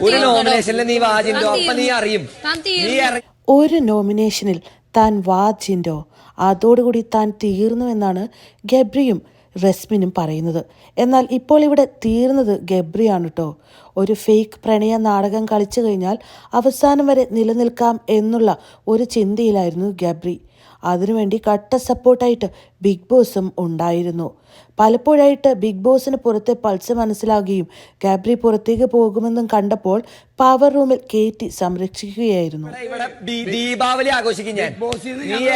ഒരു? നോമിനേഷനിൽ നീ വാജിന്റെ താൻ ഒപ്പം നീ അറിയും. നീ ഒരു നോമിനേഷനിൽ താൻ വാജിന്റോ അതോടുകൂടി താൻ തീർന്നു എന്നാണ് ഗബ്രിയും റസ്മിനും പറയുന്നത്. എന്നാൽ ഇപ്പോൾ ഇവിടെ തീർന്നത് ഗബ്രിയാണ് കേട്ടോ ഒരു ഫേക്ക് പ്രണയ നാടകം കളിച്ചു കഴിഞ്ഞാൽ അവസാനം വരെ നിലനിൽക്കാം എന്നുള്ള ഒരു ചിന്തയിലായിരുന്നു ഗബ്രി. അതിനുവേണ്ടി കട്ട സപ്പോർട്ടായിട്ട് ബിഗ് ബോസും ഉണ്ടായിരുന്നു. പലപ്പോഴായിട്ട് ബിഗ് ബോസിന് പുറത്തെ പൾസ് മനസ്സിലാകുകയും ഗാബ്രി പുറത്തേക്ക് പോകുമെന്നും കണ്ടപ്പോൾ പവർ റൂമിൽ കയറ്റി സംരക്ഷിക്കുകയായിരുന്നു. ഇവിടെ ദീപാവലി ആഘോഷിക്കും ഞാൻ.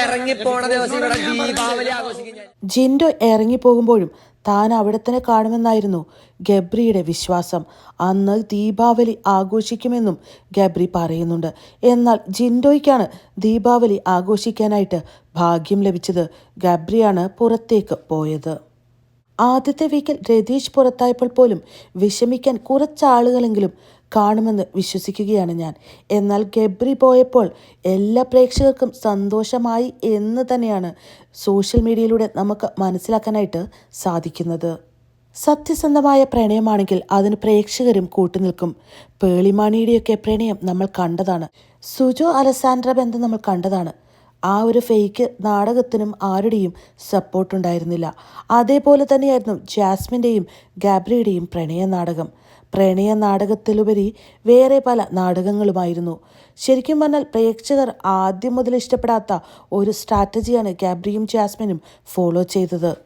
ഇറങ്ങി പോണ ദിവസം ഇവിടെ ദീപാവലി ആഘോഷിക്കും ഞാൻ. ജിൻഡോ ഇറങ്ങിപ്പോകുമ്പോഴും താൻ അവിടെ തന്നെ കാണുമെന്നായിരുന്നു ഗബ്രിയുടെ വിശ്വാസം. അന്ന് ദീപാവലി ആഘോഷിക്കുമെന്നും ഗബ്രി പറയുന്നുണ്ട്. എന്നാൽ ജിൻഡോയ്ക്കാണ് ദീപാവലി ആഘോഷിക്കാനായിട്ട് ഭാഗ്യം ലഭിച്ചത്. ഗബ്രിയാണ് പുറത്തേക്ക് പോയത്. ആദ്യത്തെ വീക്കിൽ രതീഷ് പുറത്തായപ്പോൾ പോലും വിഷമിക്കാൻ കുറച്ചാളുകളെങ്കിലും കാണുമെന്ന് വിശ്വസിക്കുകയാണ് ഞാൻ. എന്നാൽ ഗബ്രി പോയപ്പോൾ എല്ലാ പ്രേക്ഷകർക്കും സന്തോഷമായി എന്ന് തന്നെയാണ് സോഷ്യൽ മീഡിയയിലൂടെ നമുക്ക് മനസ്സിലാക്കാനായിട്ട് സാധിക്കുന്നത്. സത്യസന്ധമായ പ്രണയമാണെങ്കിൽ അതിന് പ്രേക്ഷകരും കൂട്ടുനിൽക്കും. പേളിമാണിയുടെയൊക്കെ പ്രണയം നമ്മൾ കണ്ടതാണ്. സുജോ അലസാൻഡ്ര ബന്ധം നമ്മൾ കണ്ടതാണ്. ആ ഒരു ഫേക്ക് നാടകത്തിനും ആരുടെയും സപ്പോർട്ടുണ്ടായിരുന്നില്ല. അതേപോലെ തന്നെയായിരുന്നു ജാസ്മിന്റെയും ഗാബ്രിയുടെയും പ്രണയ നാടകം പ്രണയ നാടകത്തിലുപരി വേറെ പല നാടകങ്ങളുമായിരുന്നു. ശരിക്കും പറഞ്ഞാൽ പ്രേക്ഷകർ ആദ്യം മുതൽ ഇഷ്ടപ്പെടാത്ത ഒരു സ്ട്രാറ്റജിയാണ് കാബ്രിയും ജാസ്മിനും ഫോളോ ചെയ്തത്.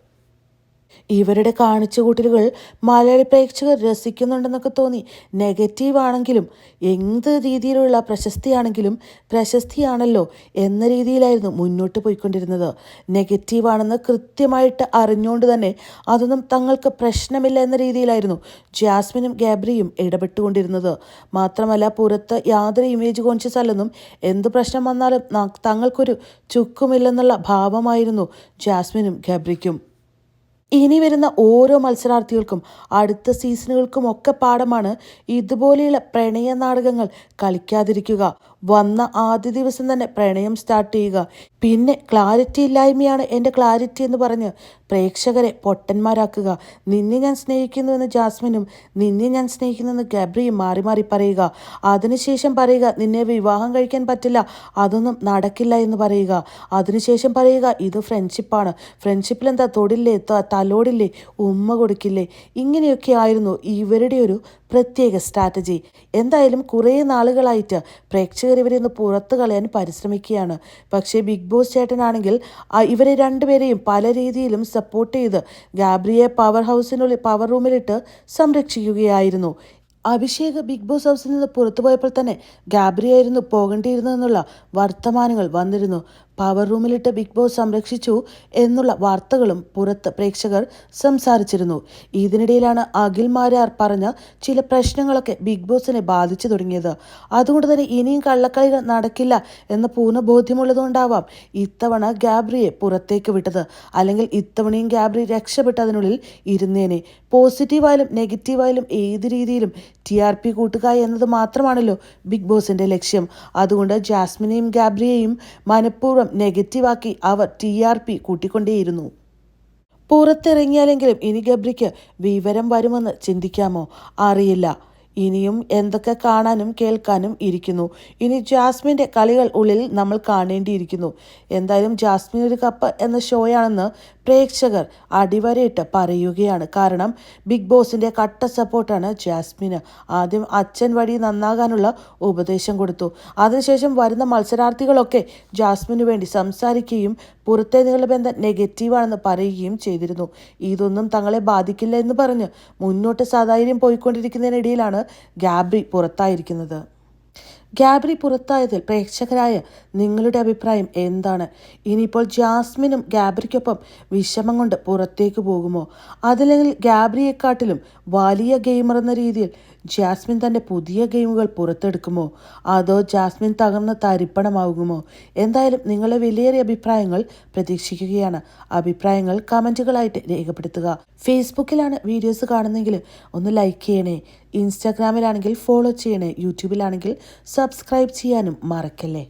ഇവരുടെ കാണിച്ചുകൂട്ടലുകൾ മലയാളി പ്രേക്ഷകർ രസിക്കുന്നുണ്ടെന്നൊക്കെ തോന്നി. നെഗറ്റീവ് ആണെങ്കിലും എന്ത് രീതിയിലുള്ള പ്രശസ്തിയാണെങ്കിലും പ്രശസ്തിയാണല്ലോ എന്ന രീതിയിലായിരുന്നു മുന്നോട്ട് പോയിക്കൊണ്ടിരുന്നത്. നെഗറ്റീവാണെന്ന് കൃത്യമായിട്ട് അറിഞ്ഞുകൊണ്ട് തന്നെ അതൊന്നും തങ്ങൾക്ക് പ്രശ്നമില്ല എന്ന രീതിയിലായിരുന്നു ജാസ്മിനും ഗാബ്രിയും ഇടപെട്ടുകൊണ്ടിരുന്നത്. മാത്രമല്ല പുറത്ത് യാതൊരു ഇമേജ് കോൺഷ്യസ് അല്ലെന്നും എന്ത് പ്രശ്നം വന്നാലും തങ്ങൾക്കൊരു ചുക്കുമില്ലെന്നുള്ള ഭാവമായിരുന്നു ജാസ്മിനും ഗാബ്രിക്കും. ഇനി വരുന്ന ഓരോ മത്സരാർത്ഥികൾക്കും അടുത്ത സീസണുകൾക്കും ഒക്കെ പാഠമാണ് ഇതുപോലെയുള്ള പ്രണയ നാടകങ്ങൾ കളിക്കാതിരിക്കുക. വന്ന ആദ്യ ദിവസം തന്നെ പ്രണയം സ്റ്റാർട്ട് ചെയ്യുക. പിന്നെ ക്ലാരിറ്റി ഇല്ലായ്മയാണ് എന്റെ ക്ലാരിറ്റി എന്ന് പറഞ്ഞ് പ്രേക്ഷകരെ പൊട്ടന്മാരാക്കുക. നിന്നെ ഞാൻ സ്നേഹിക്കുന്നുവെന്ന് ജാസ്മിനും നിന്നെ ഞാൻ സ്നേഹിക്കുന്നുവെന്ന് ഗബ്രിയും മാറി മാറി പറയുക. അതിനുശേഷം പറയുക നിന്നെ വിവാഹം കഴിക്കാൻ പറ്റില്ല അതൊന്നും നടക്കില്ല എന്ന് പറയുക. അതിനുശേഷം പറയുക ഇത് ഫ്രണ്ട്ഷിപ്പാണ് ഫ്രണ്ട്ഷിപ്പിൽ എന്താ തൊടില്ലേ തലോടില്ലേ ഉമ്മ കൊടുക്കില്ലേ? ഇങ്ങനെയൊക്കെ ആയിരുന്നു ഇവരുടെ ഒരു പ്രത്യേക സ്ട്രാറ്റജി. എന്തായാലും കുറേ നാളുകളായിട്ട് പ്രേക്ഷകർ ഇവരെ ഒന്ന് പുറത്തു കളയാൻ പരിശ്രമിക്കുകയാണ്. പക്ഷേ ബിഗ് ബോസ് ചേട്ടനാണെങ്കിൽ ഇവരെ രണ്ടുപേരെയും പല രീതിയിലും സപ്പോർട്ട് ചെയ്ത് ഗാബ്രിയെ പവർ ഹൗസിനുള്ളിൽ പവർ റൂമിലിട്ട് സംരക്ഷിക്കുകയായിരുന്നു. അഭിഷേക് ബിഗ് ബോസ് ഹൗസിൽ നിന്ന് പുറത്തുപോയപ്പോൾ തന്നെ ഗാബ്രിയായിരുന്നു പോകേണ്ടിയിരുന്നതെന്നുള്ള വർത്തമാനങ്ങൾ വന്നിരുന്നു. പവർ റൂമിലിട്ട് ബിഗ് ബോസ് സംരക്ഷിച്ചു എന്നുള്ള വാർത്തകളും പുറത്ത് പ്രേക്ഷകർ സംസാരിച്ചിരുന്നു. ഇതിനിടയിലാണ് അഖിൽ മാരാർ പറഞ്ഞ ചില പ്രശ്നങ്ങളൊക്കെ ബിഗ് ബോസിനെ ബാധിച്ചു തുടങ്ങിയത്. അതുകൊണ്ട് തന്നെ ഇനിയും കള്ളക്കളികൾ നടക്കില്ല എന്ന പൂർണ ബോധ്യമുള്ളതുകൊണ്ടാവാം ഇത്തവണ ഗാബ്രിയെ പുറത്തേക്ക് വിട്ടത്. അല്ലെങ്കിൽ ഇത്തവണയും ഗാബ്രി രക്ഷപ്പെട്ടതിനുള്ളിൽ ഇരുന്നേനെ. പോസിറ്റീവായാലും നെഗറ്റീവായാലും ഏത് രീതിയിലും ടി ആർ പി കൂട്ടുക എന്നത് മാത്രമാണല്ലോ ബിഗ് ബോസിന്റെ ലക്ഷ്യം. അതുകൊണ്ട് ജാസ്മിനെയും ഗാബ്രിയെയും മനഃപൂർവം നെഗറ്റീവാക്കി അവർ ടി ആർ പി കൂട്ടിക്കൊണ്ടേയിരുന്നു. പുറത്തിറങ്ങിയാലെങ്കിലും ഇനി ഗബ്രിക്ക് വിവരം വരുമെന്ന് ചിന്തിക്കാമോ? അറിയില്ല. ഇനിയും എന്തൊക്കെ കാണാനും കേൾക്കാനും ഇരിക്കുന്നു. ഇനി ജാസ്മിന്റെ കളികൾ ഉള്ളിൽ നമ്മൾ കാണേണ്ടിയിരിക്കുന്നു. എന്തായാലും ജാസ്മിൻ ഒരു കപ്പ് എന്ന ഷോയാണെന്ന് പ്രേക്ഷകർ അടിവരയിട്ട് പറയുകയാണ്. കാരണം ബിഗ് ബോസിന്റെ കട്ട സപ്പോർട്ടാണ് ജാസ്മിന്. ആദ്യം അച്ഛൻ വഴി നന്നാകാനുള്ള ഉപദേശം കൊടുത്തു. അതിനുശേഷം വരുന്ന മത്സരാർത്ഥികളൊക്കെ ജാസ്മിനു വേണ്ടി സംസാരിക്കുകയും പുറത്തെ നിങ്ങളുടെ ബന്ധം നെഗറ്റീവാണെന്ന് പറയുകയും ചെയ്തിരുന്നു. ഇതൊന്നും തങ്ങളെ ബാധിക്കില്ല എന്ന് പറഞ്ഞ് മുന്നോട്ട് സാധാര്യം പോയിക്കൊണ്ടിരിക്കുന്നതിനിടയിലാണ് ഗാബ്രി പുറത്തായിരിക്കുന്നത്. ഗാബ്രി പുറത്തായതിൽ പ്രേക്ഷകരായ നിങ്ങളുടെ അഭിപ്രായം എന്താണ്? ഇനിയിപ്പോൾ ജാസ്മിനും ഗാബ്രിക്കൊപ്പം വിഷമം കൊണ്ട് പുറത്തേക്ക് പോകുമോ? അതല്ലെങ്കിൽ ഗാബ്രിയെക്കാട്ടിലും വലിയ ഗെയിമർ എന്ന രീതിയിൽ ജാസ്മിൻ തന്റെ പുതിയ ഗെയിമുകൾ പുറത്തെടുക്കുമോ? അതോ ജാസ്മിൻ തകർന്ന തരിപ്പണമാകുമോ എന്തായാലും നിങ്ങളെ വിലയേറിയ അഭിപ്രായങ്ങൾ പ്രതീക്ഷിക്കുകയാണ്. അഭിപ്രായങ്ങൾ കമന്റുകളായിട്ട് രേഖപ്പെടുത്തുക. ഫേസ്ബുക്കിലാണ് വീഡിയോസ് കാണുന്നെങ്കിൽ ഒന്ന് ലൈക്ക് ചെയ്യണേ. ഇൻസ്റ്റാഗ്രാമിലാണെങ്കിൽ ഫോളോ ചെയ്യണേ. യൂട്യൂബിലാണെങ്കിൽ സബ്സ്ക്രൈബ് ചെയ്യാനും മറക്കല്ലേ.